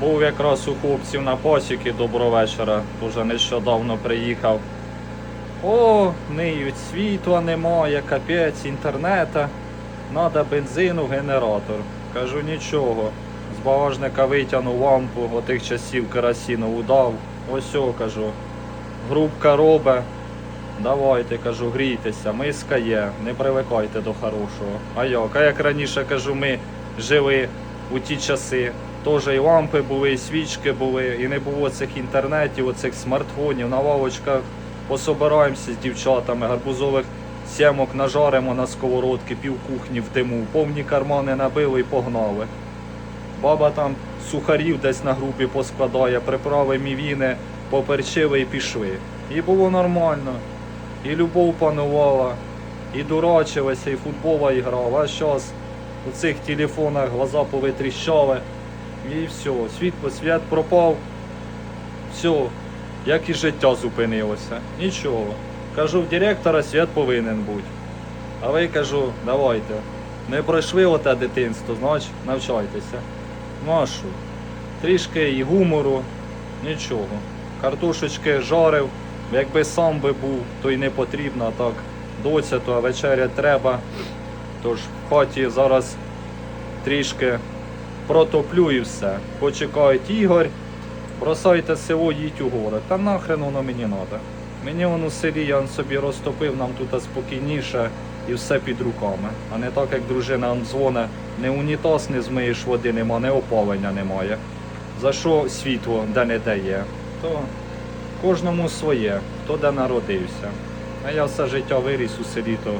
Був якраз у хлопців на посіки, доброго вечора. Дуже нещодавно приїхав. О, ниють, світла немає, капець, інтернета. Надо бензину, генератор. Кажу нічого. З багажника витягнув лампу, отих часів керосинову дав. Ось о, кажу. Грубка робе. Давайте, кажу, грійтеся, миска є, не привикайте до хорошого. А як? А як раніше кажу, ми жили у ті часи. Теж і лампи були, і свічки були, і не було цих інтернетів, оцих смартфонів, на лавочках пособираємося з дівчатами, гарбузових сімок нажаримо на сковородки, пів кухні в диму, повні кармани набили і погнали. Баба там сухарів десь на групі поскладає, приправи мівіни, поперчили і пішли. І було нормально. І любов панувала, і дурачилися, і футбола і грав. А зараз у цих телефонах глаза повитріщали. І все, світло, свят пропав. Все, як і життя зупинилося. Нічого. Кажу, в директора свят повинен бути. А ви кажу, давайте. Не пройшли оте дитинство, значить навчайтеся. Ну? Трішки і гумору, нічого. Картошечки жарив, якби сам би був, то й не потрібно, так доця, то вечеря треба. Тож в хаті зараз трішки протоплю і все. Почекають Ігор, бросайте село, їдь у гори. Та нахрен воно мені треба. Мені воно селі я собі розтопив, нам тут спокійніше і все під руками. А не так, як дружина он дзвоне, не унітаз не змиєш води нема, не опалення немає. За що світло де не дає? То кожному своє, хто де народився. А я все життя виріс у селі, то,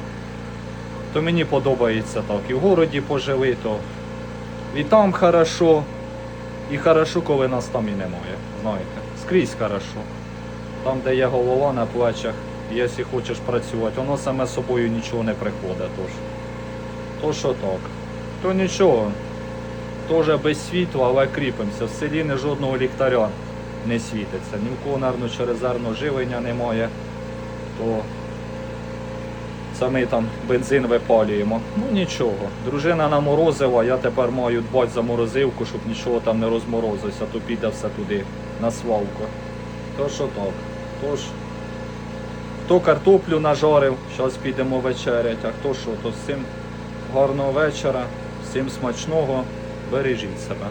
то мені подобається так. І в городі пожили, то і там хорошо, і хорошо, коли нас там і немає. Знаєте, скрізь хорошо. Там, де є голова на плечах, якщо хочеш працювати, воно саме собою нічого не приходить. Тож, то що так. То нічого. Теж без світла, але кріпимося. В селі не жодного ліхтаря не світиться. Ні в кого, наверно, через зерно живлення немає, то самі там бензин випалюємо. Ну нічого. Дружина наморозила, я тепер маю дбати за морозилку, щоб нічого там не розморозилося, то піде все туди на свалку. То що так. Тож, хто картоплю нажарив, зараз підемо вечерять, а хто що, то всім гарного вечора, всім смачного, бережіть себе.